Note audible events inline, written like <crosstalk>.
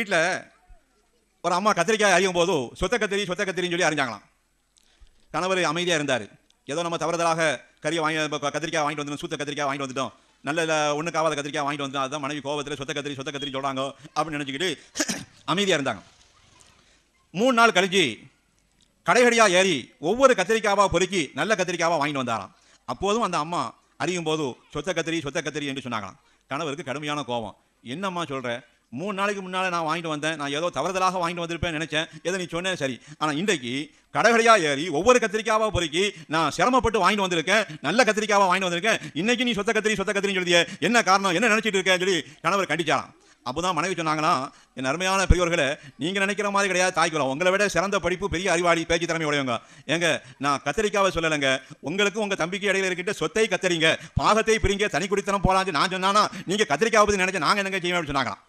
வீட்டில் ஒரு அம்மா கத்திரிக்காய் அறியும் போது சொத்த கத்திரி சொத்த கத்திரின்னு சொல்லி அறிஞ்சாங்களாம் கணவர் அமைதியாக இருந்தார். ஏதோ நம்ம தவறுதலாக கறியை வாங்கி கத்திரிக்காய் வாங்கிட்டு வந்துட்டோம் சூத்த கத்திரிக்காய் வாங்கிட்டு வந்துட்டோம். நல்ல ஒன்றுக்காவாத கத்திரிக்காய் வாங்கிட்டு வந்துட்டோம். அதுதான் மனைவி கோபத்தில் சொத்த கத்திரி சொத்த கத்திரி சொல்கிறாங்க அப்படின்னு நினச்சிக்கிட்டு <clears throat> அமைதியாக இருந்தாங்க. மூணு நாள் கழிச்சு கடைகடியாக ஏறி ஒவ்வொரு கத்திரிக்காவாக பொறுக்கி நல்ல கத்திரிக்காவாக வாங்கிட்டு வந்தாராம். அப்போதும் அந்த அம்மா அறியும் போது சொத்த கத்திரி சொத்த கத்திரி என்று சொன்னாங்களாம். கணவருக்கு கடுமையான கோபம். என்னம்மா சொல்கிற மூணு நாளைக்கு முன்னால் நான் வாங்கிட்டு வந்தேன். நான் ஏதோ தவறுதலாக வாங்கிட்டு வந்திருப்பேன் நினச்சேன். எதை நீ சொன்னேன் சரி. ஆனால் இன்றைக்கு கடைகடியாக ஏறி ஒவ்வொரு கத்திரிக்காவாக பொறுக்கி நான் சிரமப்பட்டு வாங்கிட்டு வந்திருக்கேன். நல்ல கத்திரிக்காவாக வாங்கிட்டு வந்திருக்கேன். இன்றைக்கி நீ சொத்த கத்திரி சொத்த கத்திரின்னு சொல்லிய. என்ன காரணம்? என்ன நினச்சிட்டு இருக்கேன்னு சொல்லி கணவர் கண்டிச்சாராம். அப்போதான் மனைவி சொன்னாங்களாம் என் அருமையான பெரியவர்களை நீங்கள் நினைக்கிற மாதிரி கிடையாது தாய்க்குளம் உங்களை விட சிறந்த படிப்பு பெரிய அறிவாளி பேச்சு திறமை உடையவங்க. ஏங்க நான் கத்திரிக்காவை சொல்லலைங்க. உங்களுக்கு உங்கள் தம்பிக்கு இடையில இருக்கிட்ட சொத்தை கத்தரிங்க. பாகத்தை பிரிங்க தனி குடித்தனம் போலான்னு நான் சொன்னானா நீங்கள் கத்திரிக்காவை பற்றி நினச்சி நாங்கள் என்னங்க செய்யணும் அப்படின்னு சொன்னாங்களாம்.